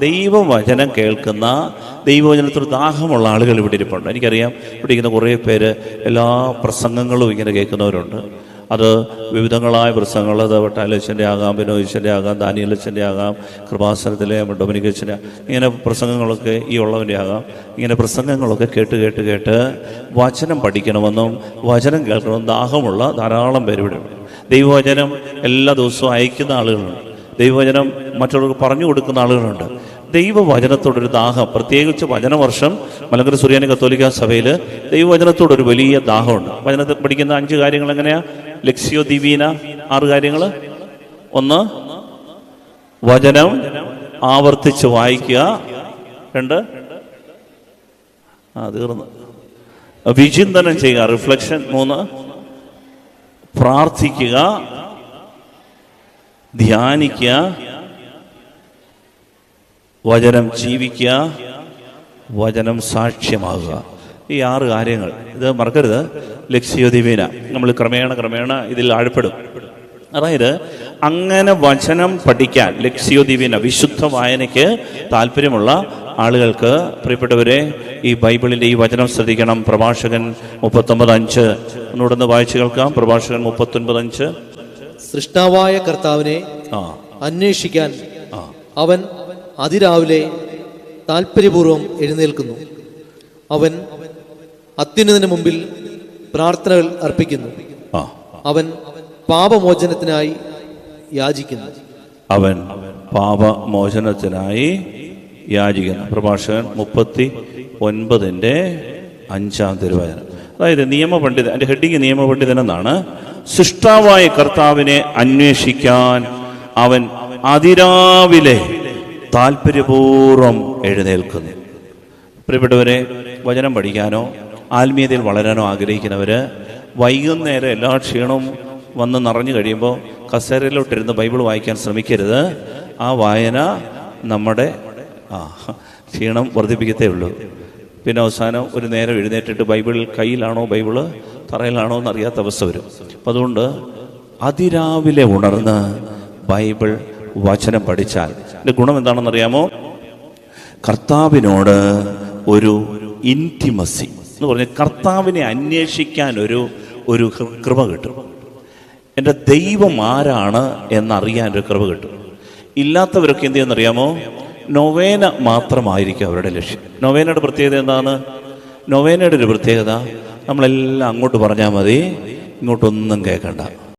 ദൈവവചനം കേൾക്കുന്ന ദൈവവചനത്തിൽ ദാഹമുള്ള ആളുകൾ ഇവിടെ ഇരിപ്പുണ്ട്. എനിക്കറിയാം ഇവിടെ ഇരിക്കുന്ന കുറേ പേര് എല്ലാ പ്രസംഗങ്ങളും ഇങ്ങനെ കേൾക്കുന്നവരുണ്ട്. അത് വിവിധങ്ങളായ പ്രസംഗങ്ങൾ അത് വട്ടാലച്ഛന്റെ ആകാം ബിനോദിച്ചന്റെ ആകാം ദാനിയലച്ഛന്റെ ആകാം കൃപാസനത്തിലെ ഡൊമിനിക്കച്ഛന്റെ ഇങ്ങനെ പ്രസംഗങ്ങളൊക്കെ ഈ ഉള്ളവന്റെ ആകാം. ഇങ്ങനെ പ്രസംഗങ്ങളൊക്കെ കേട്ട് കേട്ട് കേട്ട് വചനം പഠിക്കണമെന്നും വചനം കേൾക്കണമെന്നും ദാഹമുള്ള ധാരാളം പേര് ഇവിടെ ഉണ്ട്. ദൈവവചനം എല്ലാ ദിവസവും അയക്കുന്ന ആളുകളുണ്ട്. ദൈവവചനം മറ്റുള്ളവർക്ക് പറഞ്ഞു കൊടുക്കുന്ന ആളുകളുണ്ട്. ദൈവവചനത്തോടൊരു ദാഹം. പ്രത്യേകിച്ച് വചനവർഷം മലങ്കര സുറിയാനി കത്തോലിക്ക സഭയിൽ ദൈവവചനത്തോടൊരു വലിയ ദാഹമുണ്ട്. വചനത്തിൽ പഠിക്കുന്ന അഞ്ച് കാര്യങ്ങൾ എങ്ങനെയാ? ലക്ഷ്യോ ദിവീന ആറ് കാര്യങ്ങൾ ഒന്ന് വചനം ആവർത്തിച്ച് വായിക്കുക. രണ്ട് ആ തീർന്നു. വിചിന്തനം ചെയ്യുക റിഫ്ലക്ഷൻ. മൂന്ന് പ്രാർത്ഥിക്കുക ധ്യാനിക്കുക വചനം ജീവിക്കുക വചനം സാക്ഷ്യമാകുക. ഈ ആറ് കാര്യങ്ങൾ ഇത് മറക്കരുത്. ലക്ഷ്യോദിവീന നമ്മൾ ക്രമേണ ക്രമേണ ഇതിൽ ആഴപ്പെടും. അതായത് അങ്ങനെ വചനം പഠിക്കാൻ ലക്ഷ്യോദിവീന വിശുദ്ധ വായനയ്ക്ക് താല്പര്യമുള്ള ആളുകൾക്ക് പ്രിയപ്പെട്ടവരെ ഈ ബൈബിളിന്റെ ഈ വചനം ശ്രദ്ധിക്കണം. പ്രഭാഷകൻ മുപ്പത്തൊമ്പത് അഞ്ച് ഒന്നുകൂടെ വായിച്ചു കേൾക്കാം. പ്രഭാഷകൻ മുപ്പത്തൊൻപത് അഞ്ച് സൃഷ്ടാവായ കർത്താവിനെ അന്വേഷിക്കാൻ അവൻ അതിരാവിലെ താല്പര്യപൂർവം എഴുന്നേൽക്കുന്നു. അവൻ അത്യുന്നതിന് മുമ്പിൽ പ്രാർത്ഥനകൾ അർപ്പിക്കുന്നു. അവൻ പാപമോചനത്തിനായി യാചിക്കുന്നു. അവൻ പാപമോചനത്തിനായി യാചിക്കുന്നു. പ്രഭാഷകൻ മുപ്പത്തി ഒൻപതിന്റെ അഞ്ചാം തിരുവചനം. അതായത് നിയമപണ്ഡിതൻ എന്റെ ഹെഡിങ് നിയമപണ്ഡിതൻ എന്നാണ് സൃഷ്ടാവായ കർത്താവിനെ അന്വേഷിക്കാൻ അവൻ അതിരാവിലെ താല്പര്യപൂർവം എഴുന്നേൽക്കുന്നു. പ്രിയപ്പെട്ടവരെ വചനം പഠിക്കാനോ ആത്മീയതയിൽ വളരാനോ ആഗ്രഹിക്കുന്നവർ വൈകുന്നേരം എല്ലാ ക്ഷീണവും വന്ന് നിറഞ്ഞു കഴിയുമ്പോൾ കസേരയിലോട്ടിരുന്ന് ബൈബിൾ വായിക്കാൻ ശ്രമിക്കരുത്. ആ വായന നമ്മുടെ ആ ക്ഷീണം വർദ്ധിപ്പിക്കത്തേ ഉള്ളൂ. പിന്നെ അവസാനം ഒരു നേരം എഴുന്നേറ്റിട്ട് ബൈബിൾ കയ്യിലാണോ ബൈബിൾ തറയിലാണോ എന്നറിയാത്ത അവസ്ഥ വരും. അപ്പം അതുകൊണ്ട് അതിരാവിലെ ഉണർന്ന് ബൈബിൾ വചനം പഠിച്ചാൽ. ഇതിന്റെ ഗുണം എന്താണെന്നറിയാമോ? കർത്താവിനോട് ഒരു ഇന്റിമസി എന്ന് പറഞ്ഞ കർത്താവിനെ അന്വേഷിക്കാൻ ഒരു ഒരു കൃപ കിട്ടും. എന്റെ ദൈവം ആരാണ് എന്നറിയാൻ ഒരു കൃപ കിട്ടും. ഇല്ലാത്തവരൊക്കെ എന്ത് ചെയ്യുന്നറിയാമോ നൊവേന മാത്രമായിരിക്കും അവരുടെ ലക്ഷ്യം. നൊവേനയുടെ പ്രത്യേകത എന്താണ്? നൊവേനയുടെ ഒരു പ്രത്യേകത നമ്മളെല്ലാം അങ്ങോട്ട് പറഞ്ഞാൽ മതി ഇങ്ങോട്ടൊന്നും കേൾക്കണ്ട.